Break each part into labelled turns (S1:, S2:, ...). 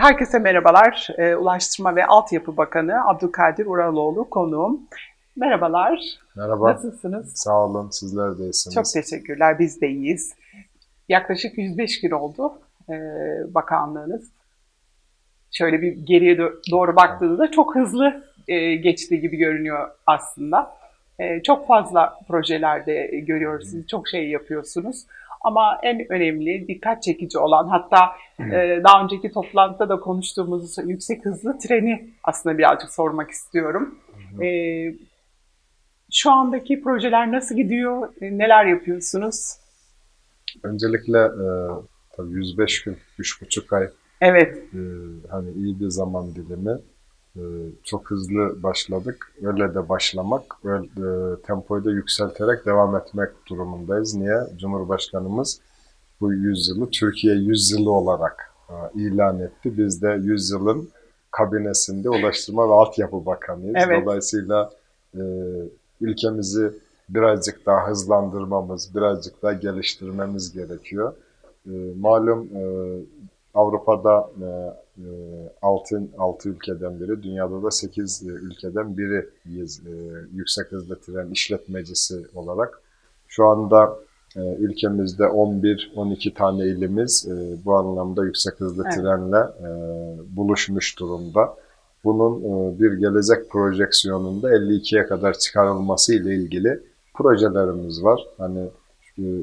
S1: Herkese merhabalar. Ee, Ulaştırma ve Altyapı Bakanı Abdülkadir Uraloğlu konuğum. Merhabalar,
S2: Merhaba.
S1: nasılsınız?
S2: Sağ olun. Sizler de iyisiniz.
S1: Çok teşekkürler, biz de iyiyiz. Yaklaşık 105 gün oldu e, bakanlığınız. Şöyle bir geriye do- doğru baktığınızda çok hızlı e, geçtiği gibi görünüyor aslında. E, çok fazla projelerde görüyoruz sizi, çok şey yapıyorsunuz. Ama en önemli, dikkat çekici olan hatta e, daha önceki toplantıda da konuştuğumuz yüksek hızlı treni aslında birazcık sormak istiyorum. E, şu andaki projeler nasıl gidiyor, E, neler yapıyorsunuz?
S2: Öncelikle e, tabii 105 gün, 3,5 ay
S1: Evet,
S2: e, hani iyi bir zaman dilimi. E, çok hızlı başladık. Öyle de başlamak, öyle, e, tempoyu da yükselterek devam etmek durumundayız. Niye? Cumhurbaşkanımız bu yüzyılı Türkiye yüzyılı olarak e, ilan etti. Biz de yüzyılın kabinesinde Ulaştırma ve Altyapı Bakanıyız.
S1: Evet.
S2: Dolayısıyla e, ülkemizi birazcık daha hızlandırmamız, birazcık daha geliştirmemiz gerekiyor. E, malum e, Avrupa'da e, e, 6, 6 ülkeden biri, dünyada da 8 ülkeden biriyiz e, yüksek hızlı tren işletmecisi olarak. Şu anda e, ülkemizde 11-12 tane ilimiz e, bu anlamda yüksek hızlı
S1: Evet.
S2: trenle e, buluşmuş durumda. Bunun e, bir gelecek projeksiyonunda 52'ye kadar çıkarılması ile ilgili projelerimiz var. Hani e,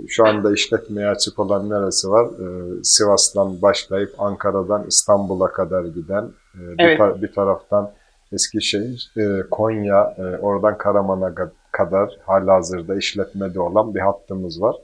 S2: şu anda işletmeye açık olan neresi var? E, Sivas'tan başlayıp Ankara'dan İstanbul'a kadar giden, e, bir,
S1: Evet.
S2: ta- bir taraftan Eskişehir, e, Konya, e, oradan Karaman'a kadar halihazırda işletmede olan bir hattımız var.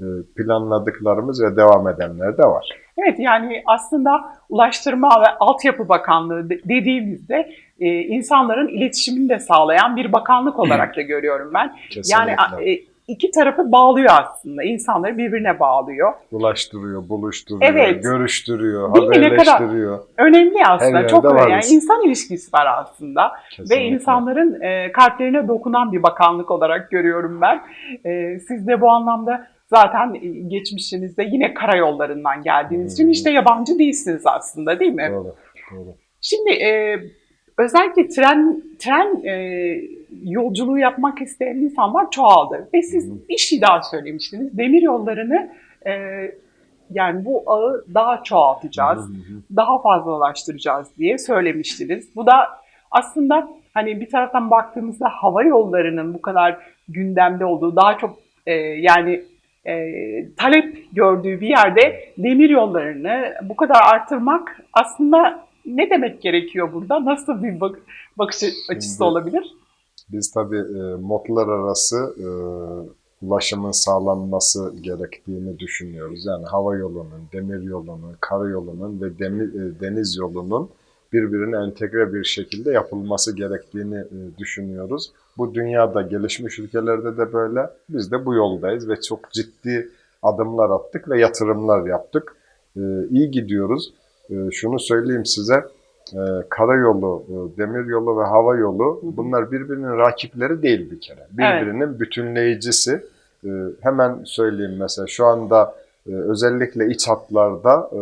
S2: E, planladıklarımız ve devam edenler de var.
S1: evet yani aslında Ulaştırma ve Altyapı Bakanlığı de- dediğimizde e, insanların iletişimini de sağlayan bir bakanlık olarak da görüyorum ben. Yani
S2: Kesinlikle.
S1: e, iki tarafı bağlıyor aslında, insanları birbirine bağlıyor.
S2: Ulaştırıyor, buluşturuyor,
S1: Evet.
S2: görüştürüyor,
S1: Değil? Ne kadar-
S2: haberleştiriyor.
S1: Önemli aslında, çok önemli. Yani insan ilişkisi var aslında. Ve
S2: Kesinlikle.
S1: insanların e, kalplerine dokunan bir bakanlık olarak görüyorum ben. E, siz de bu anlamda zaten e, geçmişinizde yine karayollarından geldiğiniz için işte yabancı değilsiniz aslında değil mi?
S2: Doğru, doğru.
S1: Şimdi e, özellikle tren tren e, yolculuğu yapmak isteyen insanlar çoğaldı. Ve siz bir şey daha söylemiştiniz. Demir yollarını e, yani bu ağı daha çoğaltacağız daha fazlalaştıracağız diye söylemiştiniz. Bu da aslında hani bir taraftan baktığımızda hava yollarının bu kadar gündemde olduğu, daha çok e, yani e, talep gördüğü bir yerde demir yollarını bu kadar artırmak aslında ne demek gerekiyor burada? Nasıl bir bak- bakış açısı
S2: Şimdi-
S1: olabilir?
S2: Biz tabii e, modlar arası e, ulaşımın sağlanması gerektiğini düşünüyoruz. Yani hava yolunun, demir yolunun, karayolunun ve demir, e, deniz yolunun birbirine entegre bir şekilde yapılması gerektiğini e, düşünüyoruz. Bu dünyada gelişmiş ülkelerde de böyle. Biz de bu yoldayız ve çok ciddi adımlar attık ve yatırımlar yaptık. E, iyi gidiyoruz. E, şunu söyleyeyim size. E, karayolu, e, demir yolu ve hava yolu bunlar birbirinin rakipleri değil bir kere. Birbirinin bütünleyicisi. E, hemen söyleyeyim mesela şu anda e, özellikle iç hatlarda e,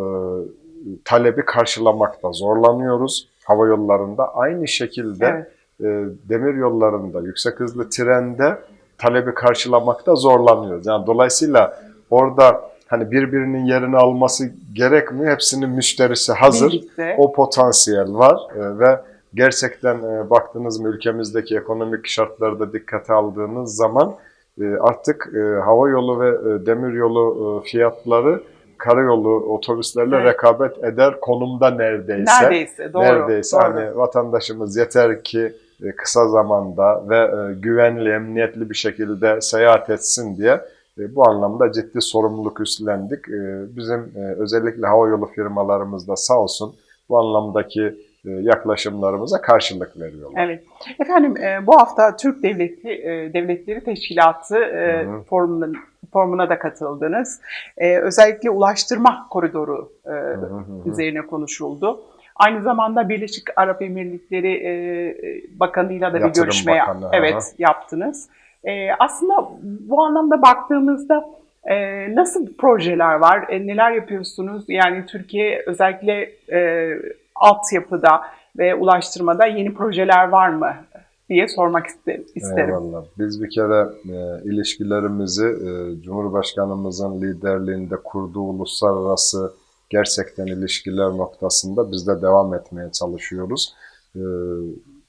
S2: talebi karşılamakta zorlanıyoruz hava yollarında. Aynı şekilde e, demir yollarında, yüksek hızlı trende talebi karşılamakta zorlanıyoruz. Yani dolayısıyla orada hani birbirinin yerini alması gerekmiyor. Hepsinin müşterisi hazır.
S1: Birlikte.
S2: O potansiyel var e, ve gerçekten e, baktığınız mı ülkemizdeki ekonomik şartları da dikkate aldığınız zaman e, artık e, hava yolu ve e, demir yolu e, fiyatları karayolu otobüslerle
S1: Evet.
S2: rekabet eder konumda neredeyse.
S1: Neredeyse doğru.
S2: Neredeyse
S1: doğru.
S2: hani vatandaşımız yeter ki e, kısa zamanda ve e, güvenli, emniyetli bir şekilde seyahat etsin diye bu anlamda ciddi sorumluluk üstlendik. E, Bizim e, özellikle havayolu firmalarımız da sağ olsun bu anlamdaki e, yaklaşımlarımıza karşılık veriyorlar.
S1: Evet. Efendim e, bu hafta Türk Devleti e, Devletleri Teşkilatı e, forumuna, forumuna da katıldınız. E, özellikle ulaştırma koridoru e, üzerine konuşuldu. Aynı zamanda Birleşik Arap Emirlikleri e, e, Bakanı'yla da bir
S2: Yatırım
S1: görüşme
S2: Bakanı,
S1: evet
S2: aha.
S1: yaptınız. E, aslında bu anlamda baktığımızda Ee, nasıl projeler var? E, neler yapıyorsunuz? Yani Türkiye özellikle e, altyapıda ve ulaştırmada yeni projeler var mı diye sormak iste- isterim.
S2: Eyvallah. Biz bir kere e, ilişkilerimizi e, Cumhurbaşkanımızın liderliğinde kurduğu uluslararası gerçekten ilişkiler noktasında biz de devam etmeye çalışıyoruz. E,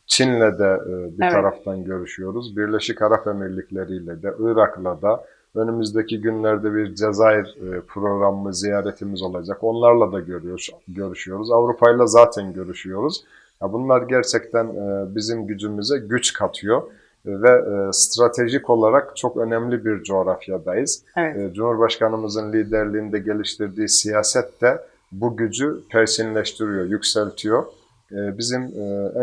S2: Çin'le de e, bir
S1: Evet.
S2: taraftan görüşüyoruz. Birleşik Arap Emirlikleri ile de, Irak'la da önümüzdeki günlerde bir Cezayir e, programı ziyaretimiz olacak. Onlarla da görüyoruz, görüşüyoruz. Avrupa'yla zaten görüşüyoruz. Ya bunlar gerçekten e, bizim gücümüze güç katıyor ve stratejik olarak çok önemli bir coğrafyadayız.
S1: Evet.
S2: Cumhurbaşkanımızın liderliğinde geliştirdiği siyaset de bu gücü persinleştiriyor, yükseltiyor. Bizim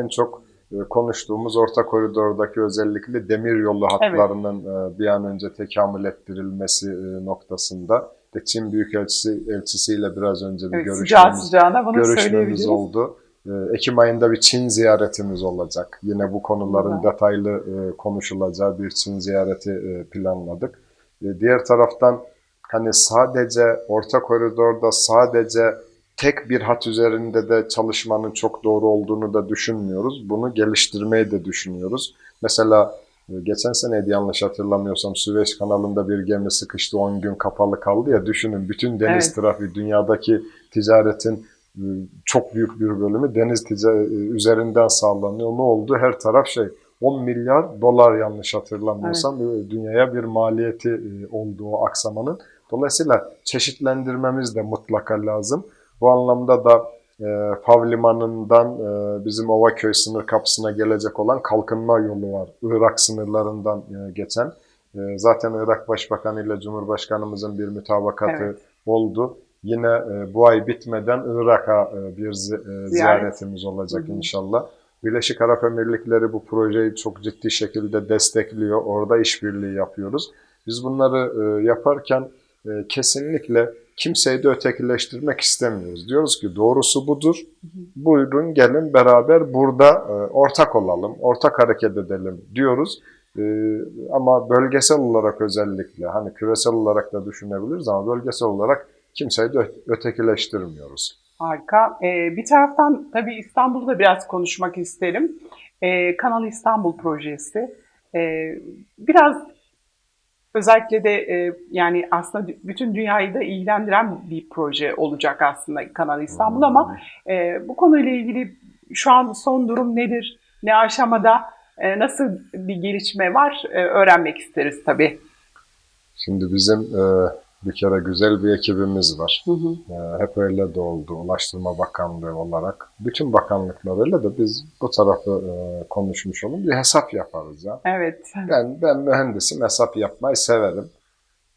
S2: en çok konuştuğumuz orta koridordaki özellikle demir yolu hatlarının e, bir an önce tekamül ettirilmesi e, noktasında ve Çin Büyükelçisi elçisiyle biraz önce bir
S1: Evet, sıcağı
S2: görüşmemiz
S1: sıcağına bunu
S2: görüşmemiz oldu. Ee, Ekim ayında bir Çin ziyaretimiz olacak. Yine bu konuların
S1: Güzel.
S2: detaylı e, konuşulacağı bir Çin ziyareti e, planladık. E, Diğer taraftan hani sadece orta koridorda sadece tek bir hat üzerinde de çalışmanın çok doğru olduğunu da düşünmüyoruz. Bunu geliştirmeyi de düşünüyoruz. Mesela e, geçen seneydi yanlış hatırlamıyorsam Süveyş kanalında bir gemi sıkıştı 10 gün kapalı kaldı ya düşünün bütün deniz
S1: Evet.
S2: trafiği dünyadaki ticaretin e, çok büyük bir bölümü deniz e, üzerinden sağlanıyor. Ne oldu? Her taraf şey 10 milyar dolar yanlış hatırlamıyorsam e, dünyaya bir maliyeti olduğu aksamanın. Dolayısıyla çeşitlendirmemiz de mutlaka lazım. Bu anlamda da e, Fav Limanı'ndan e, bizim Ovaköy sınır kapısına gelecek olan kalkınma yolu var. Irak sınırlarından e, geçen. E, zaten Irak Başbakanı ile Cumhurbaşkanımızın bir mütabakatı
S1: Evet.
S2: oldu. Yine e, bu ay bitmeden Irak'a e, bir zi- e, ziyaretimiz olacak
S1: Hı hı.
S2: inşallah. Birleşik Arap Emirlikleri bu projeyi çok ciddi şekilde destekliyor. Orada işbirliği yapıyoruz. Biz bunları e, yaparken e, kesinlikle kimseyi de ötekileştirmek istemiyoruz. Diyoruz ki doğrusu budur. Buyurun gelin beraber burada e, ortak olalım, ortak hareket edelim diyoruz. E, ama bölgesel olarak özellikle hani küresel olarak da düşünebiliriz ama bölgesel olarak kimseyi de ötekileştirmiyoruz.
S1: Harika. Ee, bir taraftan tabii İstanbul'u da biraz konuşmak isterim. Ee, Kanal İstanbul projesi. Ee, biraz özellikle de e, yani aslında bütün dünyayı da ilgilendiren bir proje olacak aslında Kanal İstanbul ama e, bu konuyla ilgili şu an son durum nedir? Ne aşamada? e, nasıl bir gelişme var? E, öğrenmek isteriz tabii.
S2: Şimdi bizim e, bir kere güzel bir ekibimiz var.
S1: Hı hı.
S2: E, hep öyle de oldu. Ulaştırma Bakanlığı olarak. Bütün bakanlıklarıyla da biz bu tarafı e, konuşmuş olun. Bir hesap yaparız ya.
S1: Evet.
S2: Ben, ben mühendisim, hesap yapmayı severim.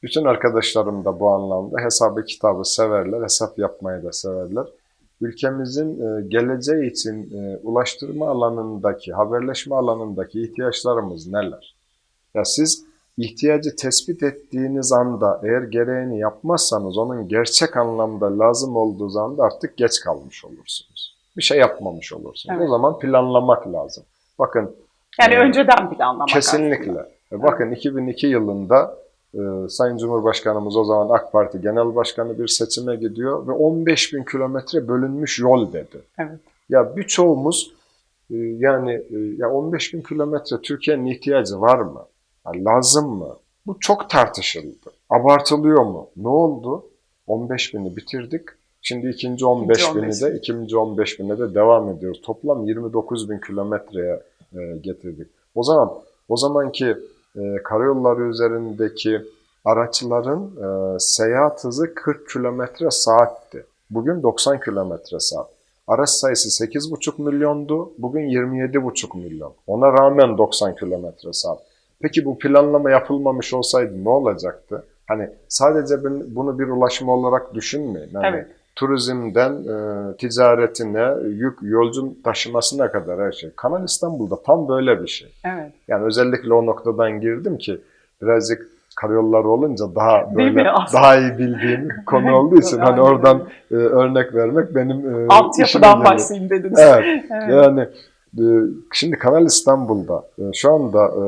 S2: Bütün arkadaşlarım da bu anlamda hesabı kitabı severler, hesap yapmayı da severler. Ülkemizin e, geleceği için e, ulaştırma alanındaki, haberleşme alanındaki ihtiyaçlarımız neler? Ya siz ihtiyacı tespit ettiğiniz anda eğer gereğini yapmazsanız onun gerçek anlamda lazım olduğu zaman da artık geç kalmış olursunuz. Bir şey yapmamış olursunuz.
S1: Evet.
S2: O zaman planlamak lazım. Bakın
S1: Yani
S2: e,
S1: önceden planlamak
S2: Kesinlikle.
S1: aslında.
S2: E, Bakın 2002 yılında e, Sayın Cumhurbaşkanımız o zaman AK Parti Genel Başkanı bir seçime gidiyor ve 15 bin kilometre bölünmüş yol dedi.
S1: Evet.
S2: Ya birçoğumuz e, yani e, ya 15 bin kilometre Türkiye'nin ihtiyacı var mı? Lazım mı? Bu çok tartışıldı. Abartılıyor mu? Ne oldu? 15 bini bitirdik. Şimdi ikinci 15
S1: İkinci
S2: bini
S1: 15
S2: de ikinci 15 bine de devam ediyoruz. Toplam 29 bin kilometreye e, getirdik. O zaman o zamanki e, karayolları üzerindeki araçların e, seyahat hızı 40 kilometre saatti. Bugün 90 kilometre saat. Araç sayısı 8,5 milyondu. Bugün 27,5 milyon. Ona rağmen 90 kilometre saat. Peki bu planlama yapılmamış olsaydı ne olacaktı? Hani sadece bunu bir ulaşım olarak düşünmeyin. Hani
S1: Evet.
S2: Turizmden e, ticaretine, yük yolcu taşımasına kadar her şey. Kanal İstanbul'da tam böyle bir şey.
S1: Evet.
S2: Yani özellikle o noktadan girdim ki birazcık karayolları olunca daha böyle daha iyi bildiğim konu olduğu için hani oradan e, örnek vermek benim e,
S1: Altyapıdan başlayayım dediniz.
S2: Evet.
S1: Evet.
S2: Yani Şimdi Kanal İstanbul'da e, şu anda e,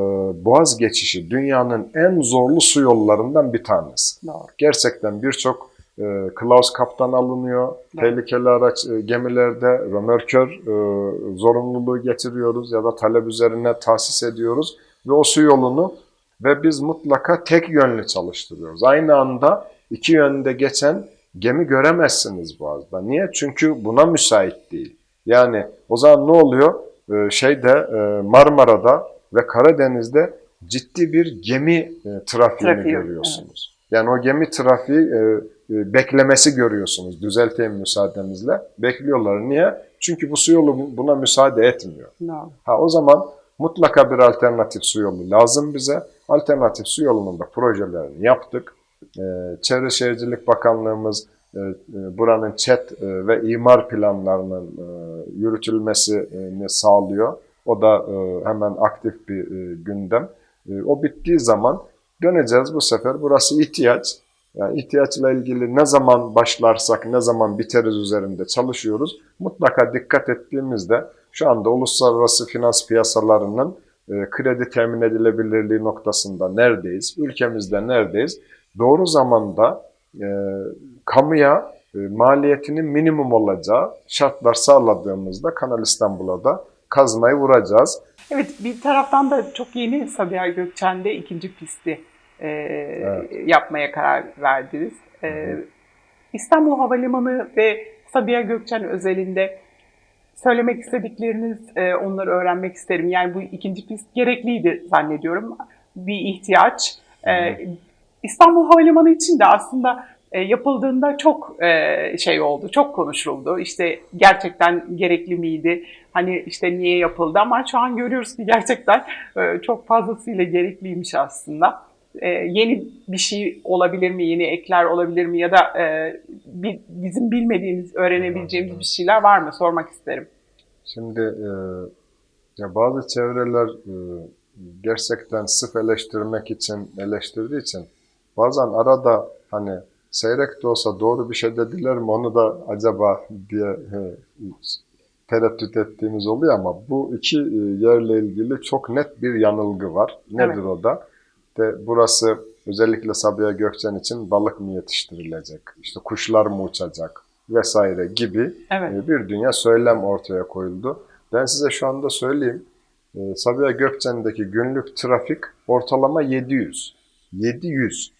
S2: Boğaz geçişi dünyanın en zorlu su yollarından bir tanesi.
S1: Doğru.
S2: Gerçekten birçok e, Klaus kaptan alınıyor.
S1: Evet.
S2: Tehlikeli araç gemilerde römörkör zorunluluğu getiriyoruz ya da talep üzerine tahsis ediyoruz ve o su yolunu ve biz mutlaka tek yönlü çalıştırıyoruz. Aynı anda iki yönde geçen gemi göremezsiniz Boğaz'da. Niye? Çünkü buna müsait değil. Yani o zaman ne oluyor? Ee, şeyde e, Marmara'da ve Karadeniz'de ciddi bir gemi e, trafiğini
S1: Trafiği,
S2: görüyorsunuz. Yani o gemi trafiği e, beklemesi görüyorsunuz. Düzelteyim müsaadenizle. Bekliyorlar. Niye? Çünkü bu su yolu bu- buna müsaade etmiyor.
S1: Doğru.
S2: Ha o zaman mutlaka bir alternatif su yolu lazım bize. Alternatif su yolunun da projelerini yaptık. Ee, Çevre Şehircilik Bakanlığımız buranın ÇED e, ve imar planlarının e, yürütülmesini sağlıyor. O da e, hemen aktif bir e, gündem. E, o bittiği zaman döneceğiz bu sefer. Burası ihtiyaç. Yani ihtiyaçla ilgili ne zaman başlarsak, ne zaman biteriz üzerinde çalışıyoruz. Mutlaka dikkat ettiğimizde şu anda uluslararası finans piyasalarının e, kredi temin edilebilirliği noktasında neredeyiz? Ülkemizde neredeyiz? Doğru zamanda e, kamuya e, maliyetinin minimum olacağı şartlar sağladığımızda Kanal İstanbul'a da kazmayı vuracağız.
S1: Evet bir taraftan da çok yeni Sabiha Gökçen'de ikinci pisti e,
S2: Evet.
S1: yapmaya karar verdiniz. E, İstanbul Havalimanı ve Sabiha Gökçen özelinde söylemek istedikleriniz e, onları öğrenmek isterim. Yani bu ikinci pist gerekliydi zannediyorum. Bir ihtiyaç. E, İstanbul Havalimanı için de aslında e, yapıldığında çok e, şey oldu, çok konuşuldu. İşte gerçekten gerekli miydi? Hani işte niye yapıldı ama şu an görüyoruz ki gerçekten e, çok fazlasıyla gerekliymiş aslında. E, yeni bir şey olabilir mi, yeni ekler olabilir mi ya da e, bi- bizim bilmediğimiz, öğrenebileceğimiz bir şeyler var mı sormak isterim.
S2: Şimdi e, ya bazı çevreler e, gerçekten sıf eleştirmek için eleştirdiği için bazen arada hani seyrek de olsa doğru bir şey dediler mi onu da acaba diye e, tereddüt ettiğimiz oluyor ama bu iki e, yerle ilgili çok net bir yanılgı var. Nedir
S1: Evet.
S2: o da? De, burası özellikle Sabiha Gökçen için balık mı yetiştirilecek, işte kuşlar mı uçacak vesaire gibi
S1: Evet,
S2: e, bir dünya söylem ortaya koyuldu. Ben size şu anda söyleyeyim. E, Sabiha Gökçen'deki günlük trafik ortalama 700. 700.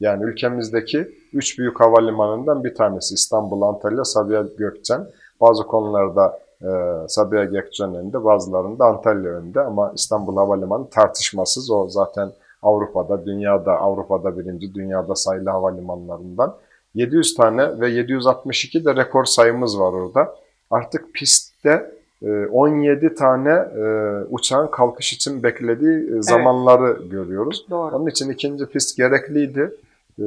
S2: Yani ülkemizdeki üç büyük havalimanından bir tanesi İstanbul, Antalya, Sabiha Gökçen. Bazı konularda e, Sabiha Gökçen önde, bazılarında Antalya önde ama İstanbul Havalimanı tartışmasız. O zaten Avrupa'da, dünyada, Avrupa'da birinci, dünyada sayılı havalimanlarından. 700 tane ve 762 de rekor sayımız var orada. Artık pistte e, 17 tane e, uçağın kalkış için beklediği e, zamanları görüyoruz.
S1: doğru.
S2: Onun için ikinci pist gerekliydi. E,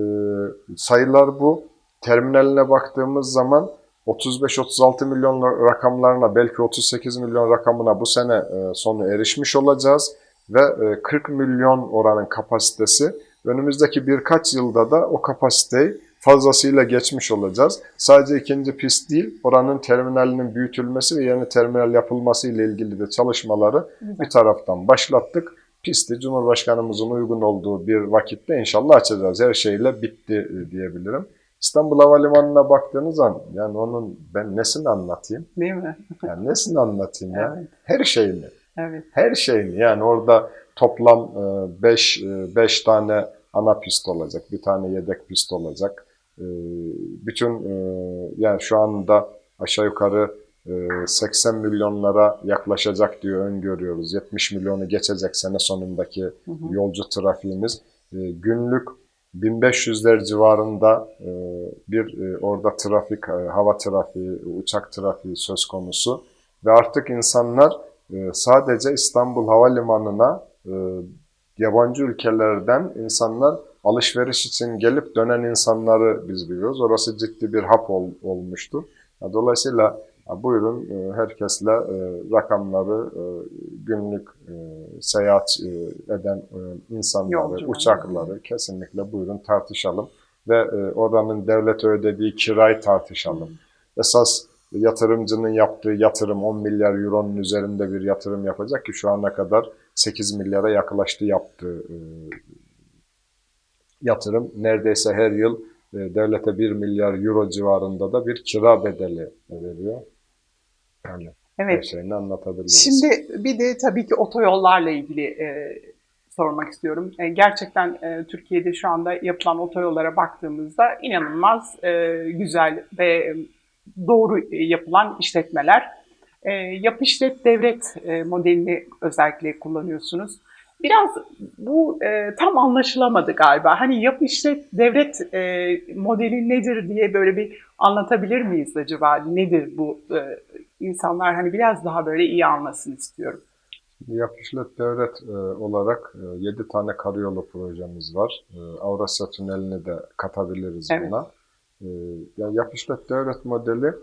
S2: sayılar bu. Terminaline baktığımız zaman 35-36 milyon rakamlarına belki 38 milyon rakamına bu sene e, sonu erişmiş olacağız. Ve e, 40 milyon oranın kapasitesi. Önümüzdeki birkaç yılda da o kapasiteyi fazlasıyla geçmiş olacağız. Sadece ikinci pist değil, oranın terminalinin büyütülmesi ve yeni terminal yapılması ile ilgili de çalışmaları bir taraftan başlattık. Pisti Cumhurbaşkanımızın uygun olduğu bir vakitte inşallah açacağız. Her şeyle bitti e, diyebilirim. İstanbul Havalimanı'na baktığınız zaman yani onun ben nesini anlatayım?
S1: Değil mi?
S2: Yani nesini anlatayım ya?
S1: Evet,
S2: Her şeyini.
S1: evet.
S2: Her şeyini yani orada toplam 5 5 tane ana pist olacak, bir tane yedek pist olacak. E, Bütün e, yani şu anda aşağı yukarı e, 80 milyonlara yaklaşacak diye öngörüyoruz. 70 milyonu geçecek sene sonundaki
S1: Hı hı.
S2: yolcu trafiğimiz. E, Günlük 1500'ler civarında e, bir e, orada trafik, e, hava trafiği, uçak trafiği söz konusu. Ve artık insanlar sadece İstanbul Havalimanı'na yabancı ülkelerden insanlar alışveriş için gelip dönen insanları biz biliyoruz. Orası ciddi bir hap ol, olmuştu. Ya, Dolayısıyla buyurun e, herkesle e, rakamları e, günlük seyahat eden insanları,
S1: Yolcuları.
S2: uçakları kesinlikle buyurun tartışalım. Ve oranın devlete ödediği kirayı tartışalım. Esas yatırımcının yaptığı yatırım 10 milyar euronun üzerinde bir yatırım yapacak ki şu ana kadar 8 milyara yaklaştı yaptığı yatırım. Neredeyse her yıl devlete 1 milyar euro civarında da bir kira bedeli veriyor. Yani
S1: Evet.
S2: şeyini anlatabiliriz.
S1: Şimdi bir de tabii ki otoyollarla ilgili e, sormak istiyorum. E, gerçekten e, Türkiye'de şu anda yapılan otoyollara baktığımızda inanılmaz e, güzel ve doğru yapılan işletmeler. E, yap işlet devlet e, modelini özellikle kullanıyorsunuz. Biraz bu e, tam anlaşılamadı galiba. Hani yap işlet devlet e, modeli nedir diye böyle bir anlatabilir miyiz acaba? Nedir bu e, insanlar hani biraz daha böyle iyi anlasın istiyorum.
S2: Yap işlet devlet e, olarak 7 tane karayolu projemiz var. E, Avrasya Tüneli'ni de katabiliriz
S1: Evet.
S2: buna. E, yani yap işlet devlet modeli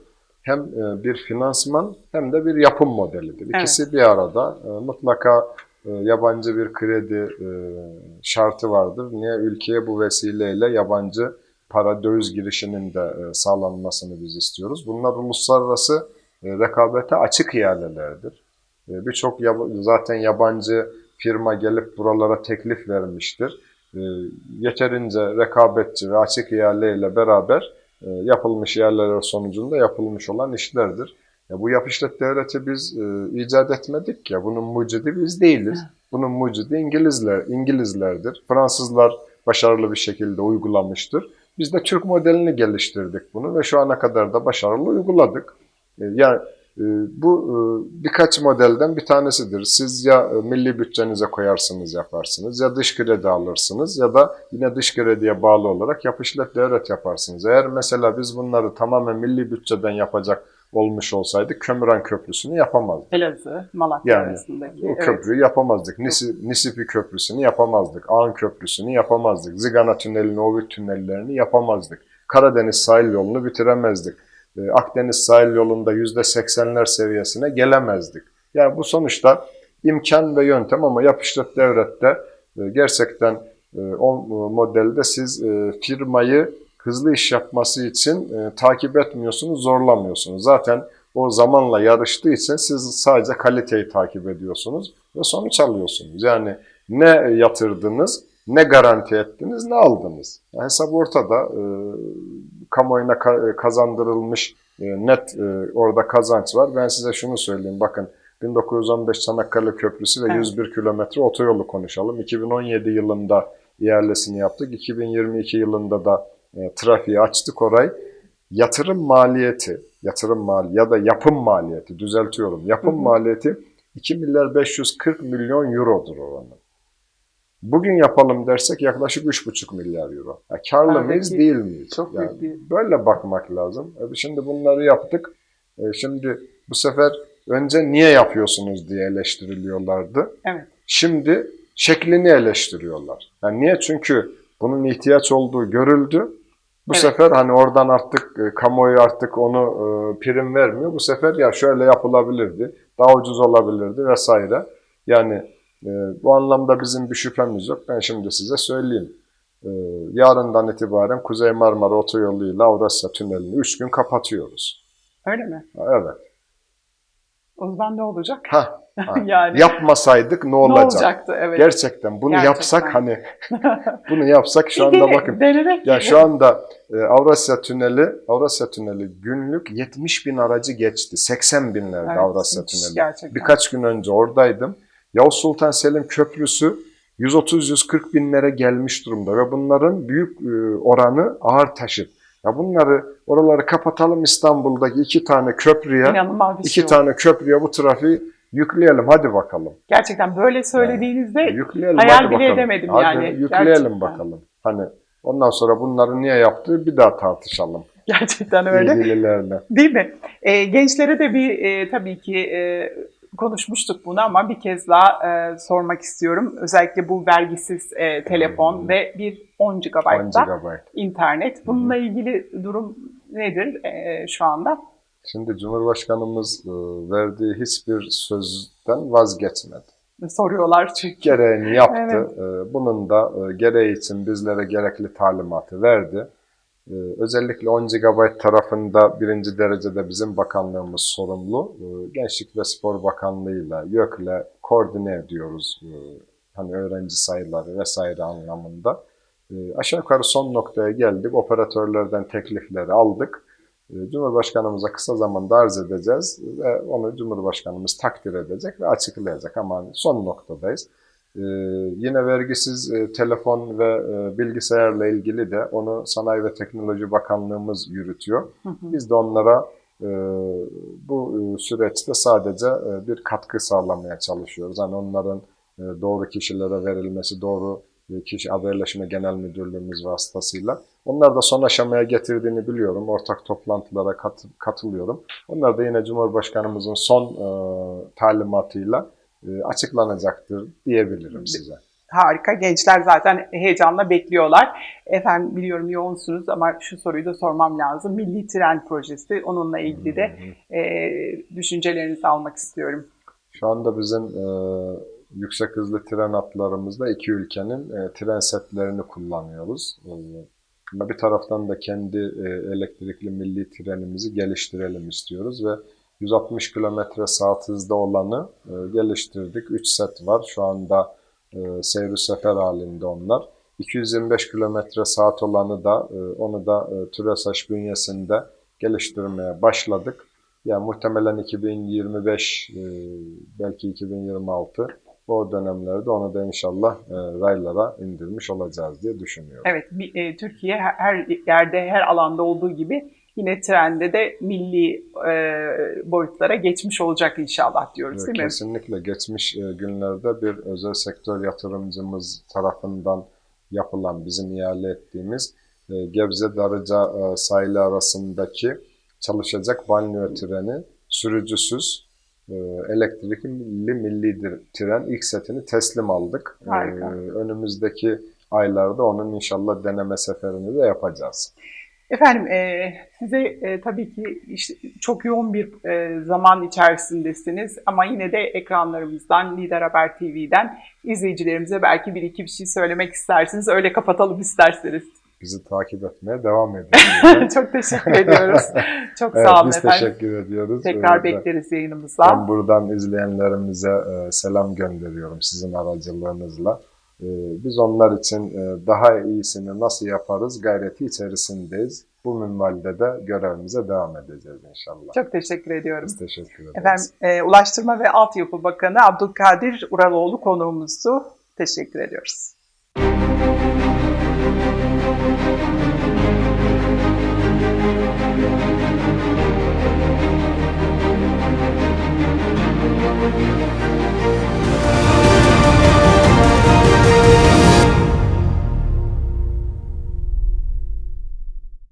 S2: hem e, bir finansman hem de bir yapım modelidir. İkisi bir arada. E, mutlaka e, yabancı bir kredi e, şartı vardır. Niye? Ülkeye bu vesileyle yabancı para döviz girişinin de e, sağlanmasını biz istiyoruz. Bunlar uluslararası e, rekabete açık ihalelerdir. E, Birçok yab- zaten yabancı firma gelip buralara teklif vermiştir. E, Yeterince rekabetçi ve açık ihaleyle beraber e, yapılmış ihaleler sonucunda yapılmış olan işlerdir. Ya bu yap işlet devleti biz e, icat etmedik ya. Bunun mucidi biz değiliz. Bunun mucidi İngilizler, İngilizlerdir. Fransızlar başarılı bir şekilde uygulamıştır. Biz de Türk modelini geliştirdik bunu ve şu ana kadar da başarılı uyguladık. E, Yani e, bu e, birkaç modelden bir tanesidir. Siz ya e, milli bütçenize koyarsınız yaparsınız ya dış kredi alırsınız ya da yine dış krediye bağlı olarak yap işlet devlet yaparsınız. Eğer mesela biz bunları tamamen milli bütçeden yapacak olmuş olsaydık Kömüren Köprüsü'nü yapamazdık.
S1: Elazığ, Malatya
S2: Yani
S1: arasındaki.
S2: O
S1: evet.
S2: köprüyü yapamazdık. Nisi, Nisipi Köprüsü'nü yapamazdık. Ağın Köprüsü'nü yapamazdık. Zigana Tüneli'ni, Ovid tünellerini yapamazdık. Karadeniz sahil yolunu bitiremezdik. Ee, Akdeniz sahil yolunda %80'ler seviyesine gelemezdik. Yani bu sonuçta imkan ve yöntem ama yap işlet devlette e, gerçekten e, o e, modelde siz firmayı hızlı iş yapması için takip etmiyorsunuz, zorlamıyorsunuz. Zaten o zamanla yarıştığı için siz sadece kaliteyi takip ediyorsunuz ve sonuç alıyorsunuz. Yani ne yatırdınız, ne garanti ettiniz, ne aldınız. Hesap ortada. E, kamuoyuna ka- kazandırılmış e, net e, orada kazanç var. Ben size şunu söyleyeyim. Bakın 1915 Çanakkale Köprüsü ve
S1: Evet.
S2: 101 kilometre otoyolu konuşalım. 2017 yılında ihalesini yaptık. 2022 yılında da e, trafiği açtık orayı. Yatırım maliyeti, yatırım mali ya da yapım maliyeti düzeltiyorum. Yapım
S1: Hı hı.
S2: maliyeti 2 milyar 540 milyon eurodur oranın. Bugün yapalım dersek yaklaşık 3,5 milyar euro. Ya karlı
S1: Aradaki
S2: mıyız değil miyiz?
S1: çok
S2: Yani
S1: büyük bir-
S2: Böyle bakmak lazım. E, Şimdi bunları yaptık. E, Şimdi bu sefer önce niye yapıyorsunuz diye eleştiriliyorlardı.
S1: Evet.
S2: Şimdi şeklini eleştiriyorlar. Yani niye? Çünkü bunun ihtiyaç olduğu görüldü. Bu
S1: Evet.
S2: sefer hani oradan artık e, kamuoyu artık onu prim vermiyor. Bu sefer ya şöyle yapılabilirdi, daha ucuz olabilirdi vesaire. Yani e, bu anlamda bizim bir şüphemiz yok. Ben şimdi size söyleyeyim. E, yarından itibaren Kuzey Marmara Otoyolu ile Avrasya Tüneli'ni 3 gün kapatıyoruz.
S1: Öyle mi?
S2: Evet.
S1: O zaman ne olacak?
S2: Ha,
S1: yani
S2: Yapmasaydık ne
S1: ne
S2: olacak?
S1: olacaktı? Evet.
S2: Gerçekten bunu
S1: Gerçekten.
S2: yapsak hani bunu yapsak şu anda bakın.
S1: Denemek
S2: Ya şu anda e, Avrasya Tüneli, Avrasya Tüneli günlük 70 bin aracı geçti. 80 binlerde
S1: Evet,
S2: Avrasya Tüneli.
S1: Gerçekten.
S2: Birkaç gün önce oradaydım. Yavuz Sultan Selim Köprüsü 130-140 binlere gelmiş durumda ve bunların büyük e, oranı ağır taşıt. Ya bunları oraları kapatalım İstanbul'daki iki tane köprüye, iki
S1: şey
S2: tane köprüye bu trafiği yükleyelim hadi bakalım.
S1: Gerçekten böyle söylediğinizde
S2: Yükleyelim
S1: hayal bile
S2: bakalım.
S1: edemedim
S2: Hadi
S1: yani.
S2: Yükleyelim
S1: Gerçekten.
S2: bakalım. Hani ondan sonra bunları niye yaptığı bir daha tartışalım.
S1: gerçekten öyle.
S2: ilgililerle.
S1: Değil mi? E, gençlere de bir e, tabii ki e, konuşmuştuk bunu ama bir kez daha e, sormak istiyorum. Özellikle bu vergisiz e, telefon
S2: Hmm.
S1: ve bir 10
S2: 10
S1: GB'da
S2: GB.
S1: internet. Bununla ilgili durum nedir e, şu anda?
S2: Şimdi Cumhurbaşkanımız e, verdiği hiçbir sözden vazgeçmedi.
S1: Soruyorlar çünkü.
S2: Gereğini yaptı.
S1: Evet.
S2: E, Bunun da e, gereği için bizlere gerekli talimatı verdi. Ee, özellikle 10 GB tarafında birinci derecede bizim bakanlığımız sorumlu. Ee, Gençlik ve Spor Bakanlığı'yla, YÖK'le koordine ediyoruz. Ee, hani öğrenci sayıları vesaire anlamında. Ee, aşağı yukarı son noktaya geldik. Operatörlerden teklifleri aldık. Cumhurbaşkanımıza kısa zamanda arz edeceğiz ve onu Cumhurbaşkanımız takdir edecek ve açıklayacak ama son noktadayız. Ee, yine vergisiz e, telefon ve e, bilgisayarla ilgili de onu Sanayi ve Teknoloji Bakanlığımız yürütüyor.
S1: Hı hı.
S2: Biz de onlara e, bu e, süreçte sadece e, bir katkı sağlamaya çalışıyoruz. Hani onların e, doğru kişilere verilmesi, doğru e, kişi haberleşme genel müdürlüğümüz vasıtasıyla. Onlar da son aşamaya getirdiğini biliyorum. Ortak toplantılara kat- katılıyorum. Onlar da yine Cumhurbaşkanımızın son e, talimatıyla açıklanacaktır diyebilirim size.
S1: Harika. Gençler zaten heyecanla bekliyorlar. Efendim biliyorum yoğunsunuz ama şu soruyu da sormam lazım. Milli Tren Projesi. Onunla ilgili de e, düşüncelerinizi almak istiyorum.
S2: Şu anda bizim e, yüksek hızlı tren hatlarımızda iki ülkenin e, tren setlerini kullanıyoruz. E, bir taraftan da kendi e, elektrikli milli trenimizi geliştirelim istiyoruz ve 160 km saat hızda olanı e, geliştirdik. 3 set var. Şu anda e, seyir sefer halinde onlar. 225 km saat olanı da e, onu da e, TÜRESAŞ bünyesinde geliştirmeye başladık. Yani muhtemelen 2025 e, belki 2026 o dönemlerde onu da inşallah e, raylara indirmiş olacağız diye düşünüyorum.
S1: Evet, bir- e, Türkiye her yerde, her alanda olduğu gibi yine trende de milli e, boyutlara geçmiş olacak inşallah diyoruz değil mi?
S2: Kesinlikle geçmiş e, günlerde bir özel sektör yatırımcımız tarafından yapılan, bizim ihale ettiğimiz e, Gebze Darıca e, sahili arasındaki çalışacak banliyö treni sürücüsüz e, elektrikli milli tren ilk setini teslim aldık. E,
S1: Harika.
S2: önümüzdeki aylarda onun inşallah deneme seferini de yapacağız.
S1: Efendim e, size e, tabii ki işte çok yoğun bir e, zaman içerisindesiniz ama yine de ekranlarımızdan, Lider Haber TV'den izleyicilerimize belki bir iki bir şey söylemek istersiniz. Öyle kapatalım isterseniz.
S2: Bizi takip etmeye devam edin.
S1: çok teşekkür ediyoruz. Çok
S2: Evet,
S1: sağ olun
S2: biz
S1: efendim.
S2: teşekkür ediyoruz.
S1: Tekrar
S2: Ee,
S1: bekleriz
S2: Ben
S1: yayınımızda.
S2: buradan izleyenlerimize e, selam gönderiyorum sizin aracılığınızla. E, Biz onlar için e, daha iyisini nasıl yaparız gayreti içerisindeyiz. Bu minvalde de görevimize devam edeceğiz inşallah.
S1: Çok teşekkür ediyorum.
S2: Biz teşekkür ederiz.
S1: Efendim e, Ulaştırma ve Altyapı Bakanı Abdülkadir Uraloğlu konuğumuzdu. Teşekkür ediyoruz.